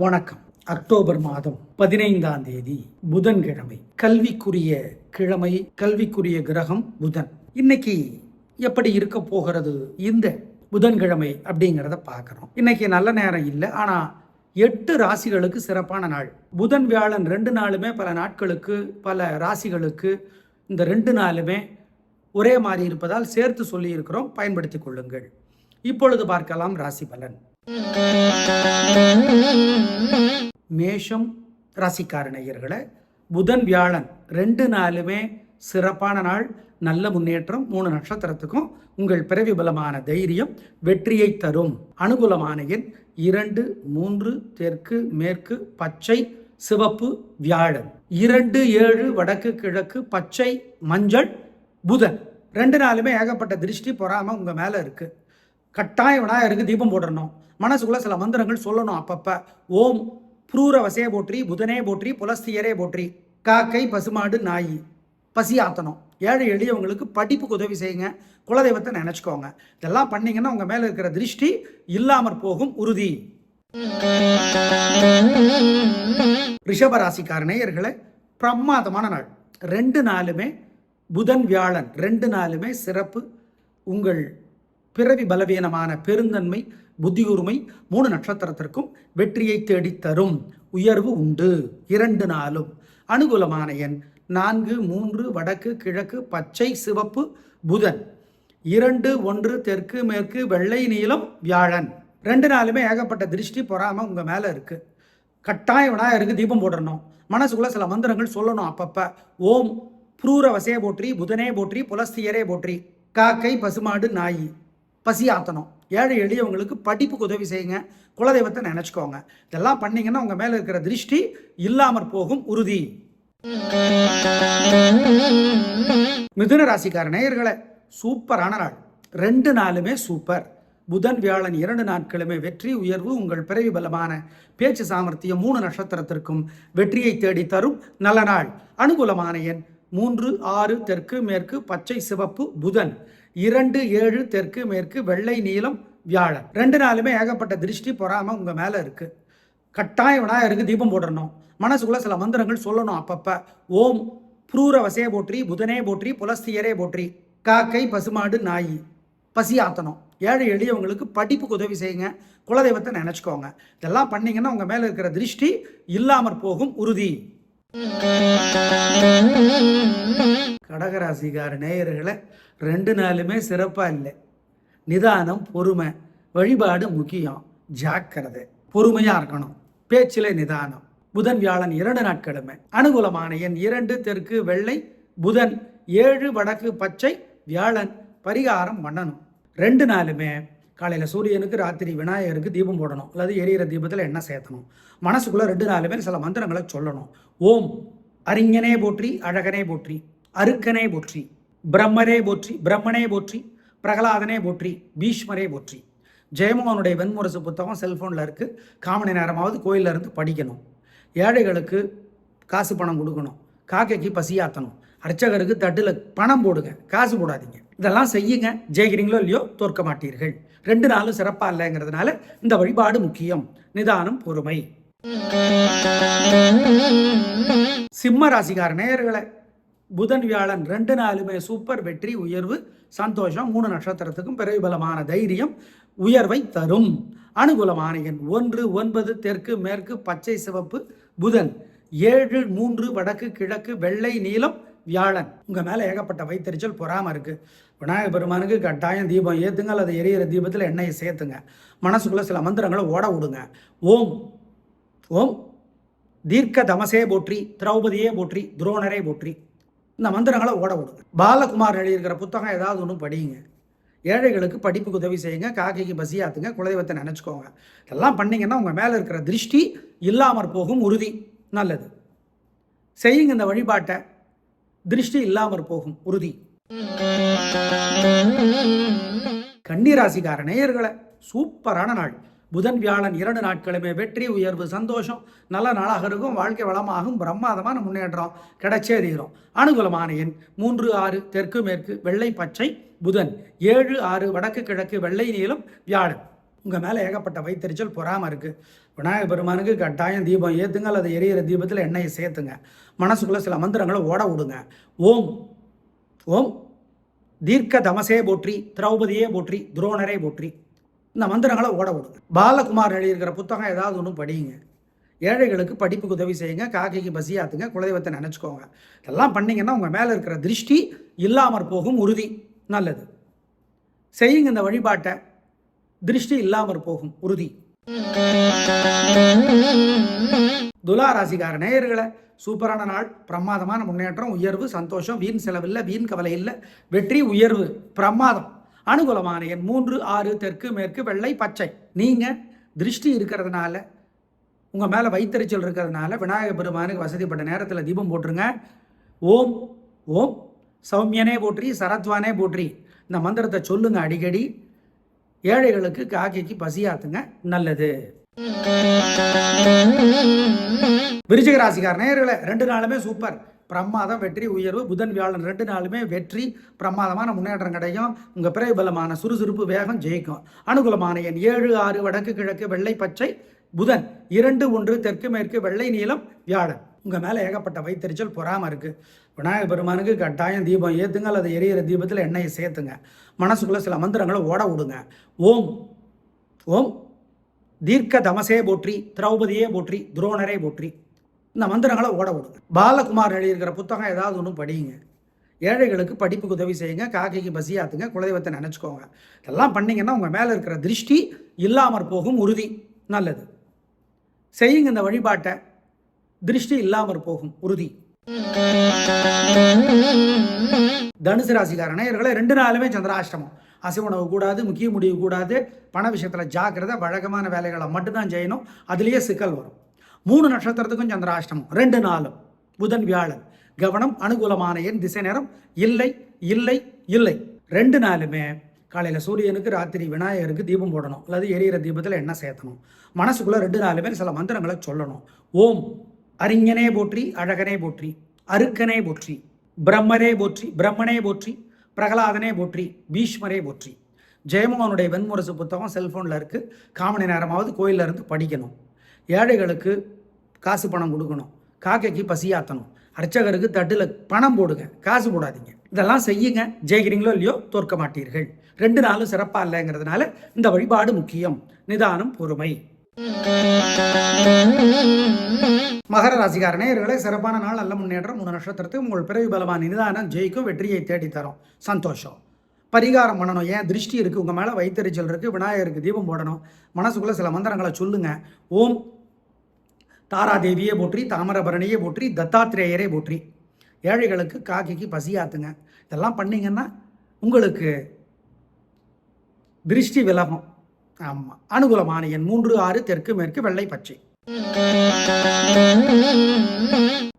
வணக்கம். அக்டோபர் மாதம் பதினைந்தாம் தேதி புதன்கிழமை. கல்விக்குரிய கிழமை கல்விக்குரிய கிரகம் புதன். இன்னைக்கு எப்படி இருக்க போகிறது இந்த புதன்கிழமை அப்படிங்கிறத பார்க்குறோம். இன்னைக்கு நல்ல நேரம் இல்லை ஆனால் எட்டு ராசிகளுக்கு சிறப்பான நாள். புதன் வியாழன் ரெண்டு நாளுமே பல நாட்களுக்கு பல ராசிகளுக்கு இந்த ரெண்டு நாளுமே ஒரே மாதிரி இருப்பதால் சேர்த்து சொல்லியிருக்கிறோம். பயன்படுத்தி கொள்ளுங்கள். இப்பொழுது பார்க்கலாம் ராசி பலன். மேஷம் ராசிக்காரணியர்களை புதன் வியாழன் ரெண்டு நாளுமே சிறப்பான நாள் நல்ல முன்னேற்றம் மூணு நட்சத்திரத்துக்கும் உங்கள் பிறவி பலமான தைரியம் வெற்றியை தரும். அனுகூலமான எண் இரண்டு மூன்று தெற்கு மேற்கு பச்சை சிவப்பு வியாழன். இரண்டு ஏழு வடக்கு கிழக்கு பச்சை மஞ்சள் புதன். ரெண்டு நாளுமே ஏகப்பட்ட திருஷ்டி பொறாம உங்க மேல இருக்கு. கட்டாயம் விநாயகருக்கு தீபம் போடணும் மனசுக்குள்ள சில மந்திரங்கள் சொல்லணும் அப்பப்ப. ஓம் புரூர போற்றி புதனே போற்றி புலஸ்தியரே போற்றி. காக்கை பசுமாடு நாய். பசி ஆத்தணும். ஏழை எளியவங்களுக்கு படிப்புக்கு உதவி செய்யுங்க. குலதெய்வத்தை நினைச்சுக்கோங்க. இதெல்லாம் பண்ணீங்கன்னா உங்க மேல இருக்கிற திருஷ்டி இல்லாமற் போகும் உறுதி. ரிஷபராசிக்கார நேயர்களை பிரமாதமான நாள். ரெண்டு நாளுமே புதன் வியாழன். ரெண்டு நாளுமே சிறப்பு. உங்கள் பிறவி பலவீனமான பெருந்தன்மை புத்தியுரிமை மூணு நட்சத்திரத்திற்கும் வெற்றியை தேடித் தரும். உயர்வு உண்டு. இரண்டு நாளும். அனுகூலமான எண் நான்கு மூன்று வடக்கு கிழக்கு பச்சை சிவப்பு புதன். இரண்டு ஒன்று தெற்கு மேற்கு வெள்ளை நீளம் வியாழன். ரெண்டு நாளுமே ஏகப்பட்ட திருஷ்டி பொறாம உங்க மேல இருக்கு. கட்டாயம் விநாயகருக்கு தீபம் போடணும்? மனசுக்குள்ள சில மந்திரங்கள் சொல்லணும் அப்பப்ப. ஓம் புரூர போற்றி புதனே போற்றி புலஸ்தியரே போற்றி. காக்கை பசுமாடு நாய். பசி ஆற்றணும் ஏழை எளியவங்களுக்கு படிப்புக்கு உதவி செய்யுங்க. குலதெய்வத்தை நினச்சிக்கோங்க. இதெல்லாம் பண்ணீங்கன்னா உங்கள் மேலே இருக்கிற திருஷ்டி இல்லாமற் போகும் உறுதி. மிதுன ராசிக்கார நேயர்களை சூப்பரான நாள். ரெண்டு நாளுமே சூப்பர். புதன் வியாழன் இரண்டு நாட்களுமே வெற்றி உயர்வு உங்கள் பிறவி பலமான பேச்சு சாமர்த்தியம் மூணு நட்சத்திரத்திற்கும் வெற்றியை தேடி தரும் நல்ல நாள். அனுகூலமான எண் மூன்று ஆறு தெற்கு மேற்கு பச்சை சிவப்பு புதன். இரண்டு ஏழு தெற்கு மேற்கு வெள்ளை நீளம் வியாழன். ரெண்டு நாளுமே ஏகப்பட்ட திருஷ்டி பொறாம உங்க மேல இருக்கு. கட்டாயம் விநாயகருக்கு தீபம் போடணும் மனசுக்குள்ள சில மந்திரங்கள் சொல்லணும் அப்பப்ப. ஓம் புரூர வசையை போற்றி புதனே போற்றி புலஸ்தியரே போற்றி. காக்கை பசுமாடு நாய். பசி ஆத்தணும். ஏழை எளியவங்களுக்கு படிப்புக்கு உதவி செய்யுங்க. குலதெய்வத்தை நினச்சிக்கோங்க. இதெல்லாம் பண்ணிங்கன்னா உங்கள் மேலே இருக்கிற திருஷ்டி இல்லாமற் போகும் உறுதி. கடகராசிக்கார நேயர்களை ரெண்டு நாளுமே சிறப்பாக இல்லை. நிதானம் பொறுமை வழிபாடு முக்கியம். ஜாக்கிரதை பொறுமையாக இருக்கணும். பேச்சிலே நிதானம். புதன் வியாழன் இரண்டு நாட்களுமே. அனுகூலமான எண் இரண்டு தெற்கு வெள்ளை புதன் ஏழு வடக்கு பச்சை வியாழன். பரிகாரம் பண்ணணும். ரெண்டு நாளுமே காலையில் சூரியனுக்கு ராத்திரி விநாயகருக்கு தீபம் போடணும். அல்லது எரியிற தீபத்தில் எண்ணெய் சேர்த்தணும் மனசுக்குள்ளே ரெண்டு நாளுமே சில மந்திரங்களை சொல்லணும். ஓம் அறிஞனே போற்றி அழகனே போற்றி அருக்கனே போற்றி பிரம்மரே போற்றி பிரம்மனே போற்றி பிரகலாதனே போற்றி பீஷ்மரே போற்றி. ஜெயமோகனுடைய வெண்முரசு புத்தகம் செல்ஃபோனில் இருக்குது காமணி நேரமாவது கோயிலில் இருந்து படிக்கணும். ஏழைகளுக்கு காசு பணம் கொடுக்கணும். காக்கைக்கு பசியாத்தணும். அர்ச்சகருக்கு தட்டில் பணம் போடுங்க. காசு போடாதீங்க. இதெல்லாம் செய்யுங்க. ஜெயிக்கிறீங்களோ இல்லையோ தோற்க மாட்டீர்கள். ரெண்டு நாளும் சிறப்பாக இல்லைங்கிறதுனால இந்த வழிபாடு முக்கியம். நிதானம் பொறுமை. சிம்ம ராசிக்கார நேயர்களை புதன் வியாழன் ரெண்டு நாளுமே சூப்பர் வெற்றி உயர்வு சந்தோஷம். மூணு நட்சத்திரத்துக்கும் பிறகு பலமான தைரியம் உயர்வை தரும். அனுகூலமான எண் ஒன்று ஒன்பது தெற்கு மேற்கு பச்சை சிவப்பு புதன். ஏழு மூன்று வடக்கு கிழக்கு வெள்ளை நீலம் வியாழன். உங்கள் மேலே ஏகப்பட்ட வைத்தறிச்சல் பொறாமல் இருக்குது விநாயகர் பெருமானுக்கு கட்டாயம் தீபம் ஏற்றுங்க அல்லது எரியிற தீபத்தில் எண்ணெயை சேர்த்துங்க. மனசுக்குள்ளே சில மந்திரங்களை ஓட விடுங்க. ஓம். ஓம். தீர்க்க தமசே போற்றி திரௌபதியே போற்றி துரோணரே போற்றி. இந்த மந்திரங்களை ஓட விடுங்க. பாலகுமார் எழுதியிருக்கிற புத்தகம் ஏதாவது ஒன்று படியுங்க. ஏழைகளுக்கு படிப்புக்கு உதவி செய்யுங்க காக்கைக்கு பசியாத்துங்க குலதெய்வத்தை நினச்சிக்கோங்க. இதெல்லாம் பண்ணிங்கன்னா உங்கள் மேலே இருக்கிற திருஷ்டி இல்லாமற் போகும் உறுதி. நல்லது. செய்யுங்க இந்த வழிபாட்டை. திருஷ்டி இல்லாமற் போகும் உறுதி. கன்னிராசிக்கார நேயர்களை சூப்பரான நாள். புதன் வியாழன் இரண்டு நாட்களுமே வெற்றி உயர்வு சந்தோஷம். நல்ல நாளாக இருக்கும் வாழ்க்கை வளமாகும் பிரம்மாதமான முன்னேற்றம் கிடைச்சே தீரும். அனுகூலமான எண் மூன்று ஆறு தெற்கு மேற்கு வெள்ளை பச்சை புதன் ஏழு ஆறு வடக்கு கிழக்கு வெள்ளை நீளம் வியாழன். உங்கள் மேலே ஏகப்பட்ட வைத்தறிச்சல் பொறாமல் இருக்குது விநாயகர் பெருமானுக்கு கட்டாயம் தீபம் ஏற்றுங்க அல்லது எரியிற தீபத்தில் எண்ணெயை சேர்த்துங்க. மனசுக்குள்ளே சில மந்திரங்களை ஓட விடுங்க. ஓம். ஓம். தீர்க்க தமசே போற்றி திரௌபதியே போற்றி துரோணரே போற்றி. இந்த மந்திரங்களை ஓட விடுங்க. பாலகுமார் எழுதியிருக்கிற புத்தகம் ஏதாவது ஒன்று படியுங்க ஏழைகளுக்கு படிப்புக்கு உதவி செய்யுங்க. காக்கைக்கு பசியாத்துங்க குலதெய்வத்தை நினச்சிக்கோங்க. இதெல்லாம் பண்ணிங்கன்னா உங்கள் மேலே இருக்கிற திருஷ்டி இல்லாமற் போகும் உறுதி. நல்லது. செய்யுங்க இந்த வழிபாட்டை. திருஷ்டி இல்லாமற் போகும் உறுதி. துலா ராசிக்கார நேயர்களை சூப்பரான நாள் பிரமாதமான முன்னேற்றம் உயர்வு சந்தோஷம் வீண் செலவில்லை வீண் கவலை இல்லை வெற்றி உயர்வு பிரமாதம். அனுகூலமான எண் மூன்று ஆறு தெற்கு மேற்கு வெள்ளை பச்சை. நீங்கள் திருஷ்டி இருக்கிறதுனால உங்கள் மேலே வைத்தறிச்சல் இருக்கிறதுனால விநாயகர் பெருமானுக்கு வசதிப்பட்ட நேரத்தில் தீபம் போட்டுருங்க. ஓம் ஓம் சௌமியனே போற்றி சரத்வானே போற்றி. இந்த மந்திரத்தை சொல்லுங்கள் அடிக்கடி. ஏழைகளுக்கு காக்கைக்கு பசியாத்துங்க நல்லது. விருச்சிக ராசிக்கார நேயர்களே ரெண்டு நாளுமே சூப்பர் பிரமாதம் வெற்றி உயர்வு புதன் வியாழன் ரெண்டு நாளுமே வெற்றி பிரமாதமான முன்னேற்றம் கிடைக்கும். உங்கள் பிரபலமான சுறுசுறுப்பு வேகம் ஜெயிக்கும். அனுகூலமான எண் ஏழு ஆறு வடக்கு கிழக்கு வெள்ளை பச்சை புதன் இரண்டு ஒன்று தெற்கு மேற்கு வெள்ளை நீளம் வியாழன். உங்கள் மேலே ஏகப்பட்ட வைத்தறிச்சல் பொறாமல் இருக்குது விநாயகர் பெருமானுக்கு கட்டாயம் தீபம் ஏற்றுங்க அல்லது எரியிற தீபத்தில் எண்ணெயை சேர்த்துங்க. மனசுக்குள்ளே சில மந்திரங்களை ஓட விடுங்க. ஓம். ஓம். தீர்க்க தமசே போற்றி திரௌபதியே போற்றி துரோணரே போற்றி. இந்த மந்திரங்களை ஓட விடுங்க. பாலகுமார் எழுதியிருக்கிற புத்தகம் ஏதாவது ஒன்று படியுங்க ஏழைகளுக்கு படிப்புக்கு உதவி செய்யுங்க. காக்கைக்கு பசியாத்துங்க குலதெய்வத்தை நினச்சிக்கோங்க. இதெல்லாம் பண்ணிங்கன்னா உங்கள் மேலே இருக்கிற திருஷ்டி இல்லாமற் போகும் உறுதி. நல்லது. செய்யுங்க இந்த வழிபாட்டை. திருஷ்டி இல்லாமற் போகும் உறுதி. தனுசு ராசிக்கார நேயர்களே ரெண்டு நாளுமே சந்திராஷ்டமம். அசை உணவு கூடாது முக்கிய முடிவு கூடாது பண விஷயத்தில் ஜாக்கிரதை வழக்கமான வேலைகளை மட்டும்தான் செய்யணும் அதுலேயே சிக்கல் வரும். மூணு நட்சத்திரத்துக்கும் சந்திராஷ்டமம் ரெண்டு நாளும். புதன் வியாழன். கவனம் அனுகூலமான எண் திசை நேரம் இல்லை இல்லை இல்லை. ரெண்டு நாளுமே காலையில் சூரியனுக்கு ராத்திரி விநாயகருக்கு தீபம் போடணும் அல்லது எரியிற தீபத்தில் எண்ணெய் சேர்த்தணும். மனசுக்குள்ளே ரெண்டு நாளுமே சில மந்திரங்களை சொல்லணும். ஓம். அறிஞனே போற்றி அழகனே போற்றி அருக்கனே போற்றி பிரம்மரே போற்றி பிரம்மனே போற்றி பிரகலாதனே போற்றி பீஷ்மரே போற்றி. ஜெயமோகனுடைய வெண்முரசு புத்தகம் செல்ஃபோனில் இருக்குது காமணி நேரமாவது கோயிலில் இருந்து படிக்கணும். ஏழைகளுக்கு காசு பணம் கொடுக்கணும். காக்கைக்கு பசியாத்தணும். அர்ச்சகருக்கு தட்டில் பணம் போடுங்க. காசு போடாதீங்க. இதெல்லாம் செய்யுங்க. ஜெயிக்கிறீங்களோ இல்லையோ தோற்க மாட்டீர்கள். ரெண்டு நாளும் சிறப்பாக இல்லைங்கிறதுனால இந்த வழிபாடு முக்கியம். நிதானம் பொறுமை. மகர ராசிகார நேயர்களே சிறப்பான நாள் நல்ல முன்னேற்றம் மூணு நட்சத்திரத்துக்கு உங்கள் பிறவி பலமான நிதானம் ஜெயிக்கும் வெற்றியை தேடி தரும். சந்தோஷம். பரிகாரம் பண்ணணும். ஏன்? திருஷ்டி இருக்குது உங்கள் மேலே வைத்தறிச்சல் இருக்குது விநாயகருக்கு தீபம் போடணும். மனசுக்குள்ளே சில மந்திரங்களை சொல்லுங்கள் ஓம் தாராதேவியே போற்றி தாமிரபரணியே போற்றி தத்தாத்திரேயரே போற்றி. ஏழைகளுக்கு காக்கிக்கு பசியாத்துங்க இதெல்லாம் பண்ணிங்கன்னா உங்களுக்கு திருஷ்டி விலகும். ஆமாம் அனுகூலமான எண் மூன்று ஆறு தெற்கு மேற்கு வெள்ளை பச்சை.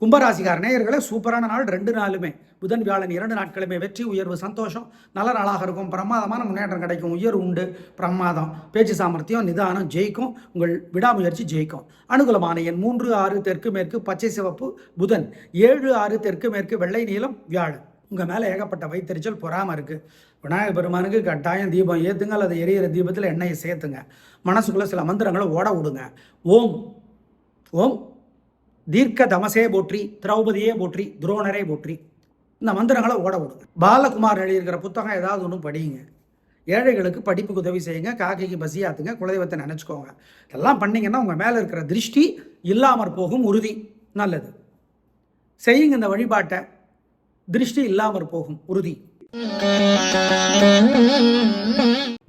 கும்பராசிகார நேயர்களை சூப்பரான நாள். ரெண்டு நாளுமே. புதன் வியாழன் இரண்டு நாட்களுமே. வெற்றி உயர்வு சந்தோஷம். நல்ல நாளாக இருக்கும். பிரமாதமான முன்னேற்றம் கிடைக்கும். உயர்வு உண்டு. பிரமாதம். பேச்சு சாமர்த்தியம் நிதானம் ஜெயிக்கும். உங்கள் விடாமுயற்சி ஜெயிக்கும். அனுகூலமான எண் மூன்று ஆறு தெற்கு மேற்கு பச்சை சிவப்பு புதன். ஏழு ஆறு தெற்கு மேற்கு வெள்ளை நீளம் வியாழன். உங்கள் மேலே ஏகப்பட்ட வைத்தறிச்சல் பொறாமல் இருக்குது விநாயகர் பெருமானுக்கு கட்டாயம் தீபம் ஏற்றுங்க அல்லது எரியிற தீபத்தில் எண்ணெயை சேர்த்துங்க. மனசுக்குள்ளே சில மந்திரங்களை ஓட விடுங்க. ஓம். ஓம். தீர்க்க தமசே போற்றி திரௌபதியே போற்றி துரோணரே போற்றி. இந்த மந்திரங்களை ஓட விடுங்க. பாலகுமார் எழுதியிருக்கிற புத்தகம் ஏதாவது ஒன்று படியுங்க ஏழைகளுக்கு படிப்புக்கு உதவி செய்யுங்க. காக்கைக்கு பசியாத்துங்க குலதெய்வத்தை நினச்சிக்கோங்க. இதெல்லாம் பண்ணிங்கன்னா உங்கள் மேலே இருக்கிற திருஷ்டி இல்லாமற் போகும் உறுதி. நல்லது. செய்யுங்க இந்த வழிபாட்டை. திருஷ்டி இல்லாமற் போகும் உறுதி.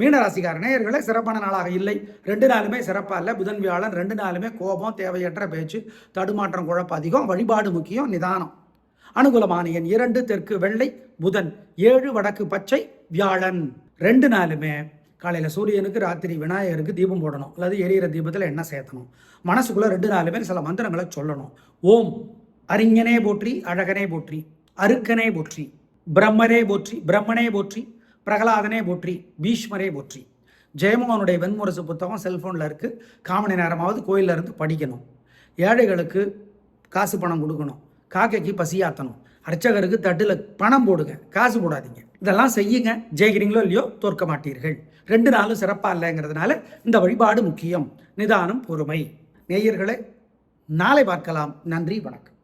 மீனராசிக்கார நேயர்களே சிறப்பான நாளாக இல்லை. ரெண்டு நாளுமே சிறப்பாக இல்லை. புதன் வியாழன் ரெண்டு நாளுமே கோபம் தேவையற்ற பேச்சு தடுமாற்றம் குழப்பம் அதிகம் வழிபாடு முக்கியம் நிதானம். அனுகூலமான எண் இரண்டு தெற்கு வெள்ளை புதன் ஏழு வடக்கு பச்சை வியாழன். ரெண்டு நாளுமே காலையில் சூரியனுக்கு ராத்திரி விநாயகருக்கு தீபம் போடணும். அல்லது எரியிற தீபத்தில் எண்ணெய் சேர்த்தணும். மனசுக்குள்ளே ரெண்டு நாளுமே சில மந்திரங்களை சொல்லணும். ஓம் அறிஞனே போற்றி அழகனே போற்றி அருக்கனே போற்றி. பிரம்மரே போற்றி பிரம்மனே போற்றி பிரகலாதனே போற்றி பீஷ்மரே போற்றி. ஜெயமோகனுடைய வெண்முரசு புத்தகம் செல்ஃபோனில் இருக்குது காமணி நேரமாவது கோயிலில் இருந்து படிக்கணும். ஏழைகளுக்கு காசு பணம் கொடுக்கணும். காக்கைக்கு பசியாத்தணும் அர்ச்சகருக்கு தட்டில் பணம் போடுங்க. காசு போடாதீங்க. இதெல்லாம் செய்யுங்க. ஜெயிக்கிறீங்களோ இல்லையோ தோற்க மாட்டீர்கள். ரெண்டு நாளும் சிறப்பாக இல்லைங்கிறதுனால இந்த வழிபாடு முக்கியம். நிதானம் பொறுமை. நேயர்களே நாளை பார்க்கலாம். நன்றி வணக்கம்.